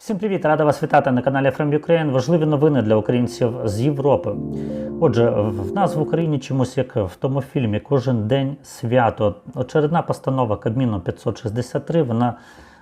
Всім привіт! Рада вас вітати на каналі From Ukraine. Важливі новини для українців з Європи. Отже, в нас в Україні чомусь, як в тому фільмі, кожен день свято. Очередна постанова Кабміну 563. Вона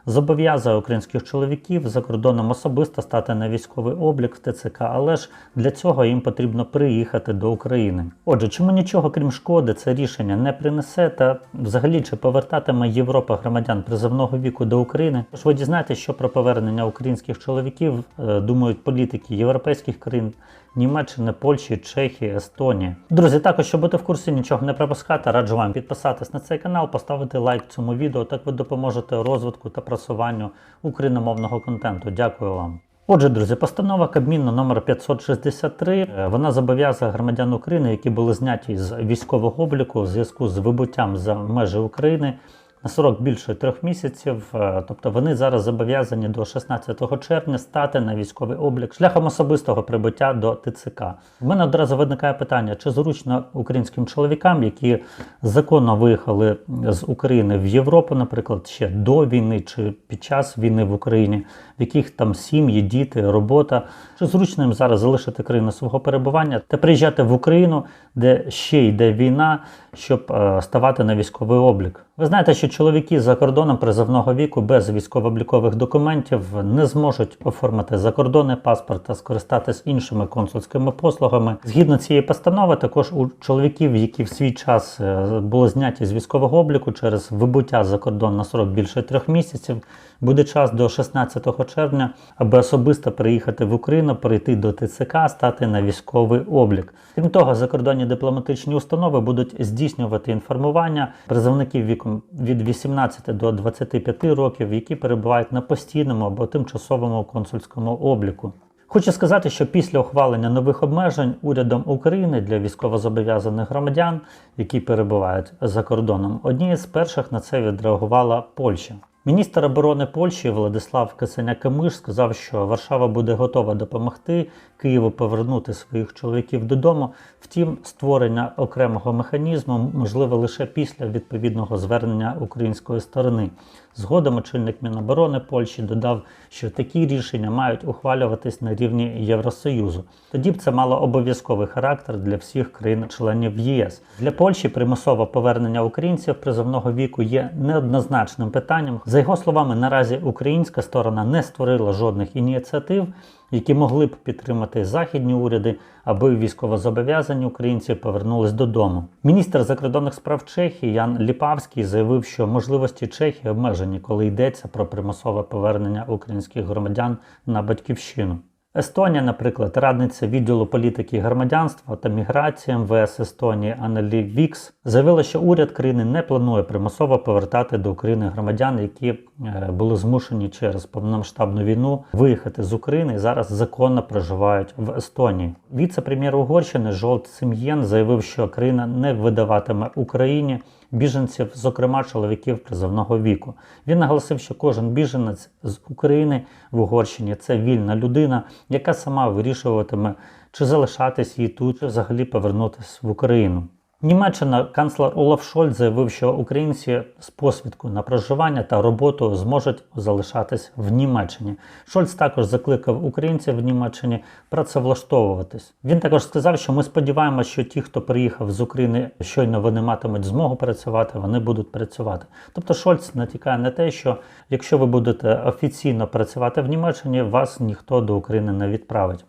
зобов'язує українських чоловіків за кордоном особисто стати на військовий облік в ТЦК, але ж для цього їм потрібно приїхати до України. Отже, чому нічого крім шкоди це рішення не принесе, та взагалі чи повертатиме Європа громадян призовного віку до України? Тож ви дізнаєтесь, що про повернення українських чоловіків е, думають політики європейських країн. Німеччини, Польщі, Чехії, Естонії. Друзі, також, щоб бути в курсі, нічого не пропускати, раджу вам підписатись на цей канал, поставити лайк цьому відео. Так ви допоможете розвитку та просуванню україномовного контенту. Дякую вам. Отже, друзі, постанова Кабміну номер 563. е, Вона зобов'язує громадян України, які були зняті з військового обліку в зв'язку з вибуттям за межі України. На срок більше трьох місяців, Е, тобто вони зараз зобов'язані до 16 червня стати на військовий облік шляхом особистого прибуття до ТЦК. У мене одразу виникає питання: чи зручно українським чоловікам, які законно виїхали з України в Європу, наприклад, ще до війни чи під час війни в Україні, в яких там сім'ї, діти, робота, чи зручно їм зараз залишити країну свого перебування та приїжджати в Україну, де ще йде війна, щоб е, ставати на військовий облік. Ви знаєте, що чоловіки за кордоном призовного віку без військово-облікових документів не зможуть оформити закордонний паспорт та скористатись іншими консульськими послугами. Згідно цієї постанови, також у чоловіків, які в свій час е, були зняті з військового обліку через вибуття за кордон на срок більше трьох місяців, буде час до 16 червня, аби особисто приїхати в Україну, прийти до ТЦК, стати на військовий облік. Крім того, закордонні дипломатичні установи будуть здійснювати інформування призовників віком від 18 до 25 років, які перебувають на постійному або тимчасовому консульському обліку. Хочу сказати, що після ухвалення нових обмежень урядом України для військовозобов'язаних громадян, які перебувають за кордоном, однією з перших на це відреагувала Польща. Міністр оборони Польщі Владислав Кисеня-Камиш сказав, що Варшава буде готова допомогти Києву повернути своїх чоловіків додому. Втім, створення окремого механізму можливе лише після відповідного звернення української сторони. Згодом очільник Міноборони Польщі додав, що такі рішення мають ухвалюватись на рівні Євросоюзу. Тоді б це мало обов'язковий характер для всіх країн-членів ЄС. Для Польщі примусове повернення українців призовного віку є неоднозначним питанням. За його словами, наразі українська сторона не створила жодних ініціатив, які могли б підтримати західні уряди, аби військовозобов'язані українці повернулись додому. Міністр закордонних справ Чехії Ян Ліпавський заявив, що можливості Чехії обмежені, коли йдеться про примусове повернення українських громадян на батьківщину. Естонія, наприклад, радниця відділу політики громадянства та міграції МВС Естонії Аннелі Вікс заявила, що уряд країни не планує примусово повертати до України громадян, які е, були змушені через повномасштабну війну виїхати з України і зараз законно проживають в Естонії. Віце-прем'єр Угорщини Жолт Сим'єн заявив, що країна не видаватиме Україні біженців, зокрема чоловіків призовного віку. Він наголосив, що кожен біженець з України в Угорщині це вільна людина, яка сама вирішуватиме, чи залишатись їй тут, чи взагалі повернутися в Україну. Німеччина канцлер Олаф Шольц заявив, що українці з посвідку на проживання та роботу зможуть залишатись в Німеччині. Шольц також закликав українців в Німеччині працевлаштовуватись. Він також сказав, що ми сподіваємося, що ті, хто приїхав з України, щойно вони матимуть змогу працювати, вони будуть працювати. Тобто Шольц натякає на те, що якщо ви будете офіційно працювати в Німеччині, вас ніхто до України не відправить.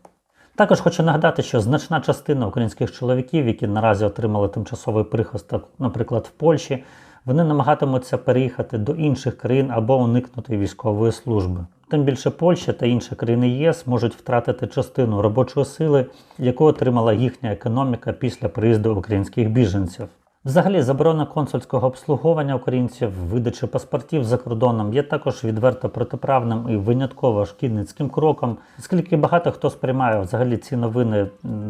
Також хочу нагадати, що значна частина українських чоловіків, які наразі отримали тимчасовий прихисток, наприклад, в Польщі, вони намагатимуться переїхати до інших країн або уникнути військової служби. Тим більше Польща та інші країни ЄС можуть втратити частину робочої сили, яку отримала їхня економіка після приїзду українських біженців. Взагалі, заборона консульського обслуговування українців, видачі паспортів за кордоном є також відверто протиправним і винятково шкідницьким кроком, оскільки багато хто сприймає взагалі ці новини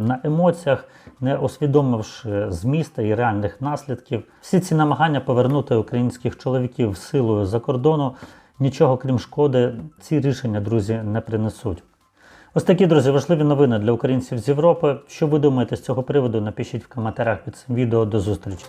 на емоціях, не усвідомивши зміста і реальних наслідків. Всі ці намагання повернути українських чоловіків силою за кордону нічого крім шкоди, ці рішення, друзі, не принесуть. Ось такі, друзі, важливі новини для українців з Європи. Що ви думаєте з цього приводу? Напишіть в коментарях під цим відео. До зустрічі.